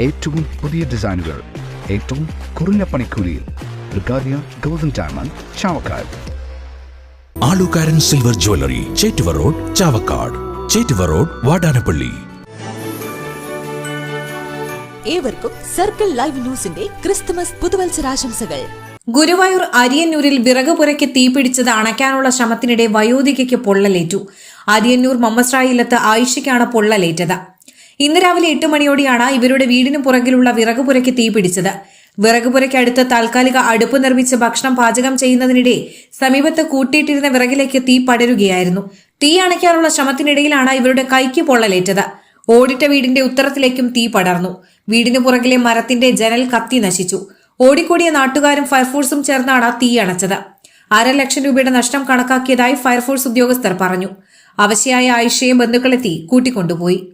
ഏറ്റവും പുതിയ ഡിസൈനുകൾ ഏറ്റവും കുറഞ്ഞ പണിക്കൂലിയിൽ ബ്രിഗാദിയ golden diamond Chavakkad. Alukkaran silver jewellery Chettuva road Chavakkad. Chettuva road Vadanappally. ഏവർക്കും സർക്കിൾ ലൈവ് ന്യൂസിന്റെ ക്രിസ്തുമസ് പുതുവത്സരാശംസകൾ. ഗുരുവായൂർ അരിയന്നൂരിൽ വിറക് പുരയ്ക്ക് തീപിടിച്ചത് അണയ്ക്കാനുള്ള ശ്രമത്തിനിടെ വയോധികയ്ക്ക് പൊള്ളലേറ്റു. അരിയന്നൂർ മമ്മസ്രായിലത്ത് ആയിഷയ്ക്കാണ് പൊള്ളലേറ്റത്. ഇന്ന് രാവിലെ എട്ട് മണിയോടെയാണ് ഇവരുടെ വീടിന് പുറകിലുള്ള വിറകുപുരയ്ക്ക് തീ പിടിച്ചത്. വിറകുപുരയ്ക്കടുത്ത് താൽക്കാലിക അടുപ്പ് നിർമ്മിച്ച് ഭക്ഷണം പാചകം ചെയ്യുന്നതിനിടെ സമീപത്ത് കൂട്ടിയിട്ടിരുന്ന വിറകിലേക്ക് തീ പടരുകയായിരുന്നു. തീ അണയ്ക്കാനുള്ള ശ്രമത്തിനിടയിലാണ് ഇവരുടെ കൈക്ക് പൊള്ളലേറ്റത്. ഓടിട്ട വീടിന്റെ ഉത്തരത്തിലേക്കും തീ പടർന്നു. വീടിന് പുറകിലെ മരത്തിന്റെ ജനൽ കത്തി നശിച്ചു. ഓടിക്കൂടിയ നാട്ടുകാരും ഫയർഫോഴ്സും ചേർന്നാണ് തീ അണച്ചത്. ലക്ഷം രൂപയുടെ നഷ്ടം കണക്കാക്കിയതായി ഫയർഫോഴ്സ് ഉദ്യോഗസ്ഥർ പറഞ്ഞു. അവശയായ ആയിഷയെ ബന്ധുക്കളെത്തി കൂട്ടിക്കൊണ്ടുപോയി.